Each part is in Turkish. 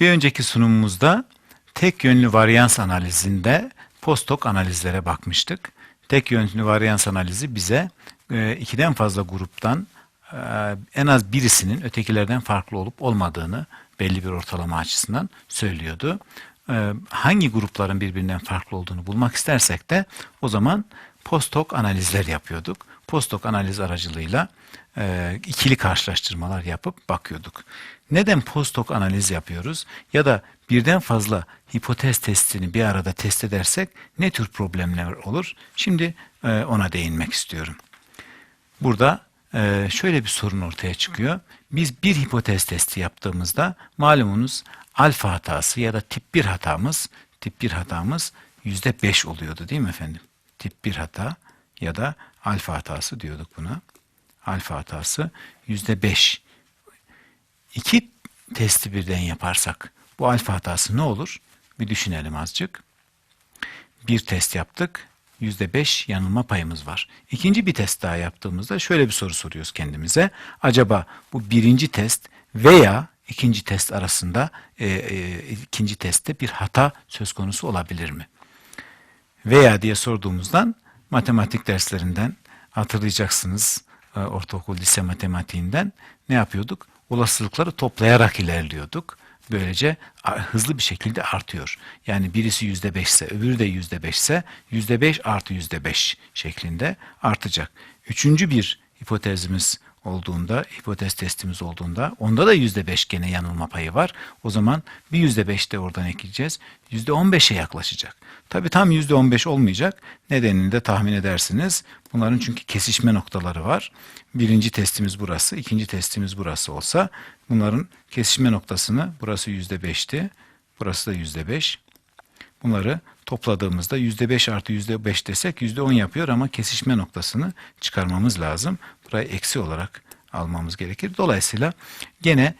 Bir önceki sunumumuzda tek yönlü varyans analizinde postok analizlere bakmıştık. Tek yönlü varyans analizi bize e, ikiden fazla gruptan e, en az birisinin ötekilerden farklı olup olmadığını belli bir ortalama açısından söylüyordu. E, hangi grupların birbirinden farklı olduğunu bulmak istersek de o zaman postok analizler yapıyorduk. Postok analiz aracılığıyla e, ikili karşılaştırmalar yapıp bakıyorduk. Neden postok analiz yapıyoruz? Ya da birden fazla hipotez testini bir arada test edersek ne tür problemler olur? Şimdi e, ona değinmek istiyorum. Burada e, şöyle bir sorun ortaya çıkıyor. Biz bir hipotez testi yaptığımızda malumunuz alfa hatası ya da tip 1 hatamız tip 1 hatamız %5 oluyordu değil mi efendim? Tip 1 hata ya da alfa hatası diyorduk buna. Alfa hatası %5. İki testi birden yaparsak bu alfa hatası ne olur? Bir düşünelim azıcık. Bir test yaptık. %5 yanılma payımız var. İkinci bir test daha yaptığımızda şöyle bir soru soruyoruz kendimize. Acaba bu birinci test veya ikinci test arasında e, e, ikinci testte bir hata söz konusu olabilir mi? Veya diye sorduğumuzdan matematik derslerinden hatırlayacaksınız e, ortaokul lise matematiğinden ne yapıyorduk? Olasılıkları toplayarak ilerliyorduk. Böylece hızlı bir şekilde artıyor. Yani birisi yüzde beşse öbürü de yüzde beşse yüzde beş artı yüzde beş şeklinde artacak. Üçüncü bir hipotezimiz olduğunda, hipotez testimiz olduğunda onda da yüzde beş gene yanılma payı var. O zaman bir yüzde beş de oradan ekleyeceğiz. Yüzde on beşe yaklaşacak. Tabi tam yüzde on beş olmayacak. Nedenini de tahmin edersiniz. Bunların çünkü kesişme noktaları var. Birinci testimiz burası, ikinci testimiz burası olsa bunların kesişme noktasını burası yüzde beşti. Burası da yüzde beş. Bunları topladığımızda yüzde beş artı yüzde beş desek yüzde on yapıyor ama kesişme noktasını çıkarmamız lazım. Burayı eksi olarak almamız gerekir. Dolayısıyla gene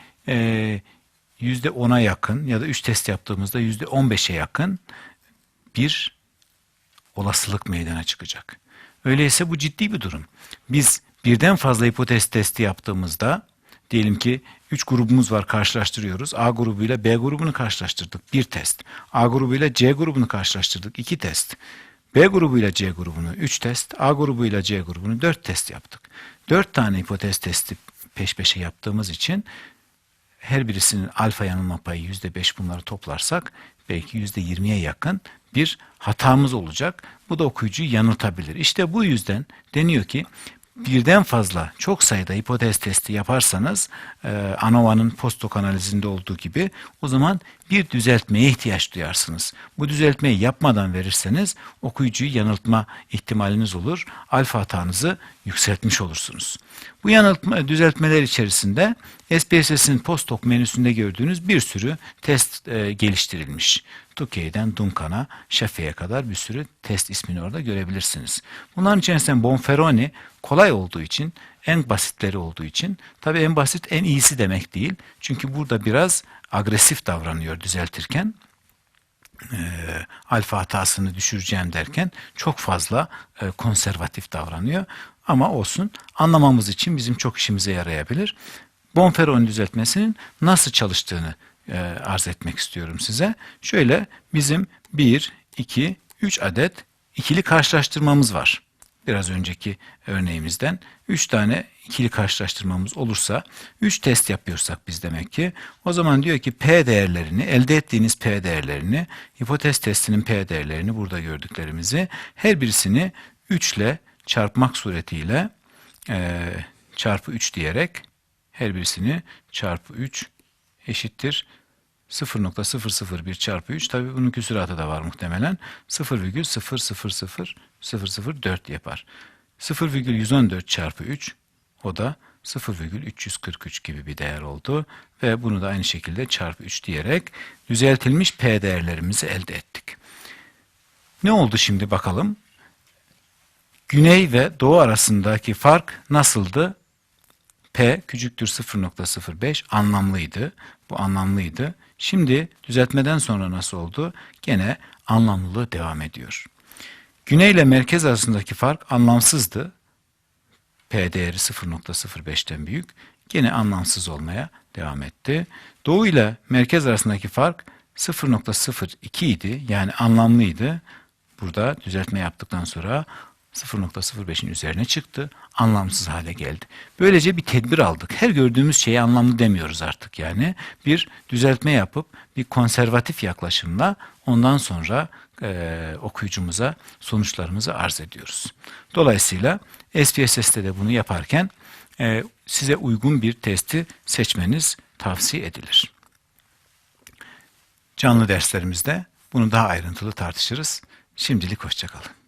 yüzde ona yakın ya da üç test yaptığımızda yüzde on beşe yakın bir olasılık meydana çıkacak. Öyleyse bu ciddi bir durum. Biz birden fazla hipotez testi yaptığımızda diyelim ki 3 grubumuz var karşılaştırıyoruz. A grubuyla B grubunu karşılaştırdık. Bir test. A grubuyla C grubunu karşılaştırdık. iki test. B grubuyla C grubunu 3 test. A grubuyla C grubunu 4 test yaptık. 4 tane hipotez testi peş peşe yaptığımız için her birisinin alfa yanılma payı %5 bunları toplarsak belki %20'ye yakın bir hatamız olacak. Bu da okuyucuyu yanıltabilir. İşte bu yüzden deniyor ki birden fazla çok sayıda hipotez testi yaparsanız e, ANOVA'nın postok analizinde olduğu gibi o zaman bir düzeltmeye ihtiyaç duyarsınız. Bu düzeltmeyi yapmadan verirseniz okuyucuyu yanıltma ihtimaliniz olur. Alfa hatanızı yükseltmiş olursunuz. Bu yanıltma düzeltmeler içerisinde SPSS'in postok menüsünde gördüğünüz bir sürü test e, geliştirilmiş. Tukey'den Duncan'a, Şefe'ye kadar bir sürü test ismini orada görebilirsiniz. Bunların içerisinde Bonferroni kolay olduğu için, en basitleri olduğu için, tabii en basit en iyisi demek değil. Çünkü burada biraz agresif davranıyor düzeltirken. E, alfa hatasını düşüreceğim derken çok fazla e, konservatif davranıyor. Ama olsun anlamamız için bizim çok işimize yarayabilir. Bonferroni düzeltmesinin nasıl çalıştığını e, arz etmek istiyorum size. Şöyle bizim 1, 2, 3 adet ikili karşılaştırmamız var. Biraz önceki örneğimizden 3 tane ikili karşılaştırmamız olursa 3 test yapıyorsak biz demek ki o zaman diyor ki P değerlerini elde ettiğiniz P değerlerini hipotez testinin P değerlerini burada gördüklerimizi her birisini 3 ile çarpmak suretiyle e, çarpı 3 diyerek her birisini çarpı 3 eşittir 0.001 çarpı 3 tabi bunun küsuratı da var muhtemelen 0,0000004 yapar. 0,114 çarpı 3 o da 0,343 gibi bir değer oldu ve bunu da aynı şekilde çarpı 3 diyerek düzeltilmiş p değerlerimizi elde ettik. Ne oldu şimdi bakalım? Güney ve doğu arasındaki fark nasıldı? P küçüktür 0.05 anlamlıydı. Bu anlamlıydı. Şimdi düzeltmeden sonra nasıl oldu? Gene anlamlılığı devam ediyor. Güney ile merkez arasındaki fark anlamsızdı. P değeri 0.05'ten büyük. gene anlamsız olmaya devam etti. Doğu ile merkez arasındaki fark 0.02 idi. Yani anlamlıydı. Burada düzeltme yaptıktan sonra 0.05'in üzerine çıktı. Anlamsız hale geldi. Böylece bir tedbir aldık. Her gördüğümüz şeyi anlamlı demiyoruz artık yani. Bir düzeltme yapıp bir konservatif yaklaşımla ondan sonra e, okuyucumuza sonuçlarımızı arz ediyoruz. Dolayısıyla SPSS'te de bunu yaparken e, size uygun bir testi seçmeniz tavsiye edilir. Canlı derslerimizde bunu daha ayrıntılı tartışırız. Şimdilik hoşçakalın.